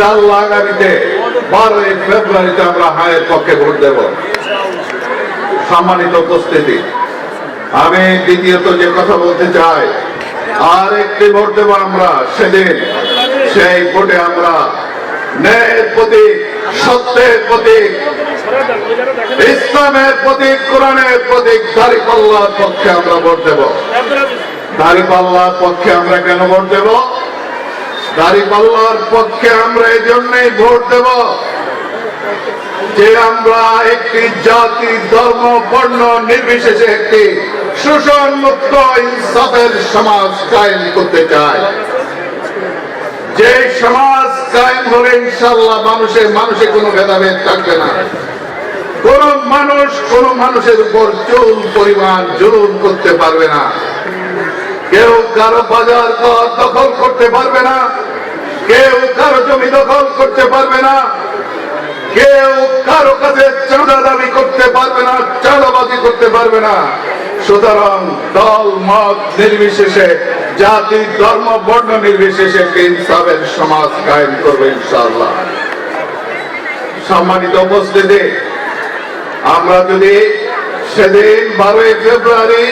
ইনশাআল্লাহ আগামীতে বারোই ফেব্রুয়ারিতে আমরা হায়ের পক্ষে ভোট দেব। সম্মানিত উপস্থিতি, আমি দ্বিতীয়ত যে কথা বলতে চাই আর একটি ভোট দেব আমরা সেদিন। সেই ভোটে আমরা ন্যায়ের প্রতীক, সত্যের প্রতীক, ইসলামের প্রতীক, কোরআনের প্রতীক দাঁড়িপাল্লার পক্ষে আমরা ভোট দেব। দাঁড়িপাল্লার পক্ষে আমরা কেন ভোট দেব? দাঁড়িপাল্লার পক্ষে আমরা এই জন্যই ভোট দেব যে আমরা একটি জাতি, ধর্ম, বর্ণ নির্বিশেষে একটি শোষণ মুক্ত ইনসাফের সমাজ কায়েম করতে চাই। যে সমাজ কায়েম হলে ইনশাল্লাহ মানুষের মানুষে কোনো ভেদাভেদ থাকবে না। কোন মানুষ কোন মানুষের উপর চুল পরিমাণ জুলুম করতে পারবে না। কেউ কারও বাজার দখল করতে পারবে না। কেউ কারও জমি দখল করতে পারবে না। কেউ কারও কাছে চাঁদা দাবি করতে পারবে না, চাঁদাবাজি করতে পারবে না। সুতরাং দল, মত নির্বিশেষে, জাতি, ধর্ম, বর্ণ নির্বিশেষে ইনসাফের সমাজ কায়েম করবে ইনশাআল্লাহ। সম্মানিত উপস্থিতি, আমরা যদি সেদিন বারোই ফেব্রুয়ারি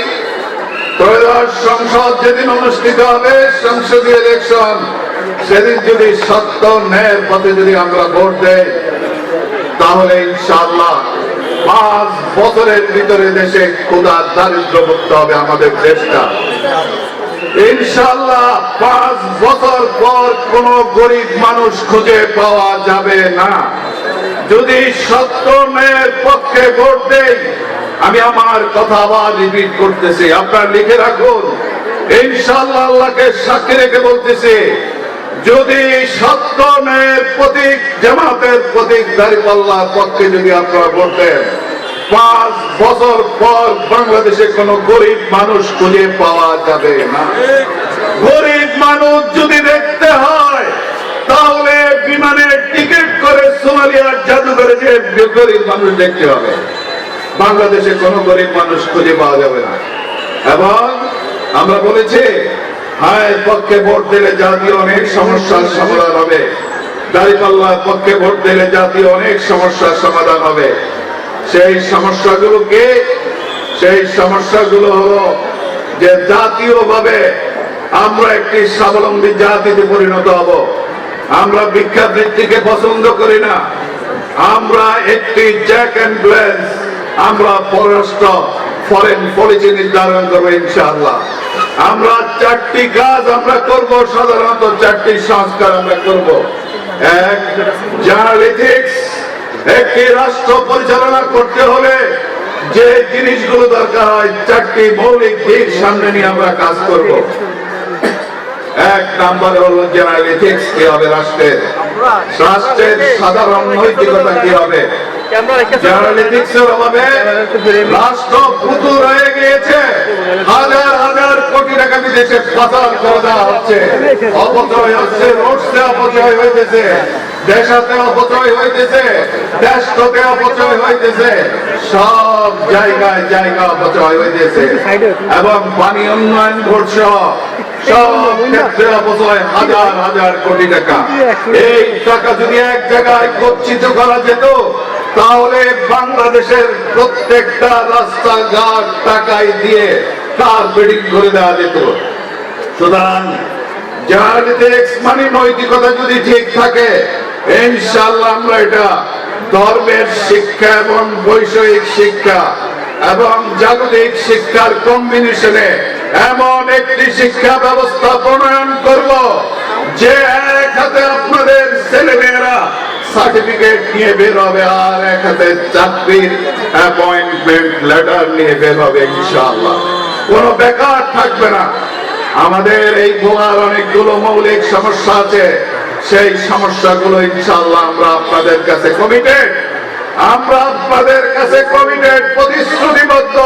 ত্রয়োদশ সংসদ যেদিন অনুষ্ঠিত হবে, সংসদীয় ইলেকশন সেদিন যদি সত্য ন্যায়ের পথে যদি আমরা ভোট দেই, তাহলে ইনশাআল্লাহ পাঁচ বছরের ভিতরে দেশে ক্ষুদা দারিদ্র মুক্ত হবে আমাদের দেশটা। ইনশাআল্লাহ পাঁচ বছর পর কোন গরিব মানুষ খুঁজে পাওয়া যাবে না। যদি সত্য ন্যায়ের পক্ষে ভোট দেই, আমি আমার কথা আবার রিপিট করতেছি। আপনারা লিখে রাখুন, ইনশাআল্লাহ আল্লাহকে সাক্ষী রেখে বলতেছি যদি সত্য ন্যায়ের প্রতীক, জামাতের প্রতীক দাঁড়িপাল্লার পক্ষে যদি আপনারা দেন, পাঁচ বছর পর বাংলাদেশে কোনো গরিব মানুষ খুঁজে পাওয়া যাবে না। গরিব মানুষ যদি দেখতে হয়, তাহলে বিমানে টিকিট করে সোমালিয়ার জাদুঘরে যে গরিব মানুষ দেখতে হবে। বাংলাদেশে কোনো গরিব মানুষ খুঁজে পাওয়া যাবে না। এবং আমরা বলেছি হায়ের পক্ষে ভোট দিলে জাতীয় অনেক সমস্যার সমাধান হবে। দাঁড়িপাল্লার পক্ষে ভোট দিলে জাতীয় অনেক সমস্যার সমাধান হবে। সেই সমস্যাগুলোকে সেই সমস্যাগুলো হলো যে জাতীয়ভাবে আমরা একটি স্বাবলম্বী জাতিতে পরিণত হব। আমরা ভিক্ষাবৃত্তিকে পছন্দ করি না। আমরা একটি জ্যাক অ্যান্ড ব্লেন্স আমরা পররাষ্ট্র ফরেন পলিসি নির্ধারণ করব ইনশাআল্লাহ। আমরা চারটি কাজ আমরা করব, সাধারণত চারটি সংস্কার আমরা করব। এক জার্নালিটিক্স একটি রাষ্ট্র পরিচালনা করতে হলে যে জিনিসগুলো দরকার হয়, চারটি মৌলিক দিক সামনে নিয়ে আমরা কাজ করব। এক নাম্বার হলো জার্নালিটিক্স কি হবে রাষ্ট্রের? রাষ্ট্রের সাধারণ নৈতিকতা কি হবে? জার্নালিটিক্সের অভাবে রাষ্ট্র ফুতুর হয়ে গিয়েছে হাজার হাজার কোটি টাকা বিদেশে পাচার করে দেওয়া হচ্ছে অপচয় হচ্ছে রোডসে অপচয় হইতেছে দেশাতে অপচয় হইতেছে দেশতে অপচয় হইতেছে সব জায়গায় জায়গা অপচয় হইতেছে এবং পানি উন্নয়ন ঘটছে সব ক্ষেত্রে অপচয় হাজার হাজার কোটি টাকা এই টাকা যদি এক জায়গায় গচ্ছিত করা যেত তাহলে বাংলাদেশের প্রত্যেকটা রাস্তাঘাট টাকায় দিয়ে কার বেডিং করে দেওয়া যেত? সুতরাং মানে নৈতিকতা যদি ঠিক থাকে ইনশাল্লাহ আমরা এটা ধর্মের শিক্ষা এবং বৈষয়িক শিক্ষা এবং জাগতিক শিক্ষার কম্বিনেশনে এমন একটি শিক্ষা ব্যবস্থা প্রণয়ন করব সার্টিফিকেট নিয়ে বের হবে আর এক হাতে চাকরির অ্যাপয়েন্টমেন্ট লেটার নিয়ে বের হবে ইনশাআল্লাহ। কোনো বেকার থাকবে না। আমাদের এই গোয়ার অনেকগুলো মৌলিক সমস্যা আছে। সেই সমস্যাগুলো ইনশাআল্লাহ আমরা আপনাদের কাছে কমিটেড আমরা আপনাদের কাছে কমিটেড প্রতিশ্রুতিবদ্ধ।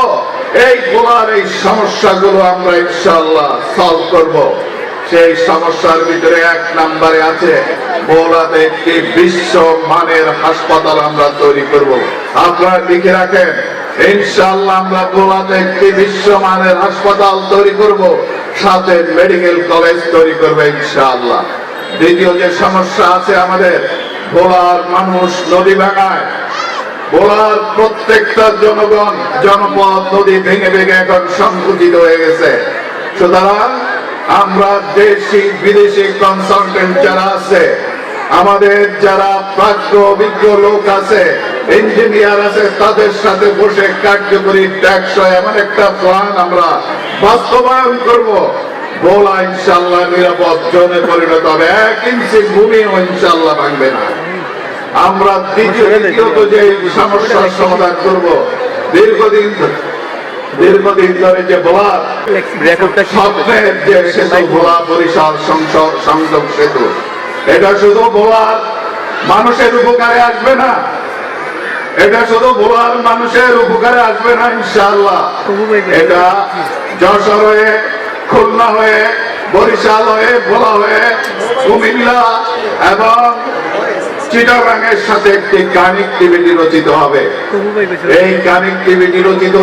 এই গোয়ার এই সমস্যাগুলো আমরা ইনশাআল্লাহ সলভ করব। সেই সমস্যার ভিতরে এক নম্বরে আছে। বোলাতে একটি বিশ্ব মানের হাসপাতাল আমরা তৈরি করব। আপনারা লিখে রাখেন, ইনশাআল্লাহ আমরা একটি হাসপাতাল তৈরি করব। সাথে মেডিকেল কলেজ তৈরি করবে দ্বিতীয় যে সমস্যা আছে আমাদের, ভোলার মানুষ নদী ভাঙায়। ভোলার প্রত্যেকটা জনগণ, জনপদ নদী ভেঙে ভেঙে এখন সংকুচিত হয়ে গেছে। সুতরাং আমরা দেশি বিদেশি কনসালটেন্ট যারা আছে আমাদের যারা প্রাজ্ঞ অভিজ্ঞ লোক আছে ইঞ্জিনিয়ার আছে তাদের সাথে বসে কার্যকরী ট্যাক্স এমন একটা প্ল্যান আমরা বাস্তবায়ন করব। ভোলা ইনশাল্লাহ নিরাপদ জনে পরিণত হবে। এক ইঞ্চি ভূমিও ইনশাল্লাহ ভাঙবে না। আমরা দ্বিতীয় যে সমস্যার সমাধান করব। দীর্ঘদিন দীর্ঘদিন ধরে যে বলার স্বপ্নের যে সেতু ভোলা বরিশাল সংসদ সংযোগ সেতু। এটা শুধু ভোলার মানুষের উপকারে আসবে না। এটা শুধু ভোলার মানুষের উপকারে আসবে না ইনশাআল্লাহ। এটা যশোর হয়ে খুলনা হয়ে বরিশাল হয়ে ভোলা হয়ে কুমিল্লা এবং চিটাগাংয়ের সাথে একটি কানেক্টিভিটি রচিত হবে। এই কানেক্টিভিটি রচিত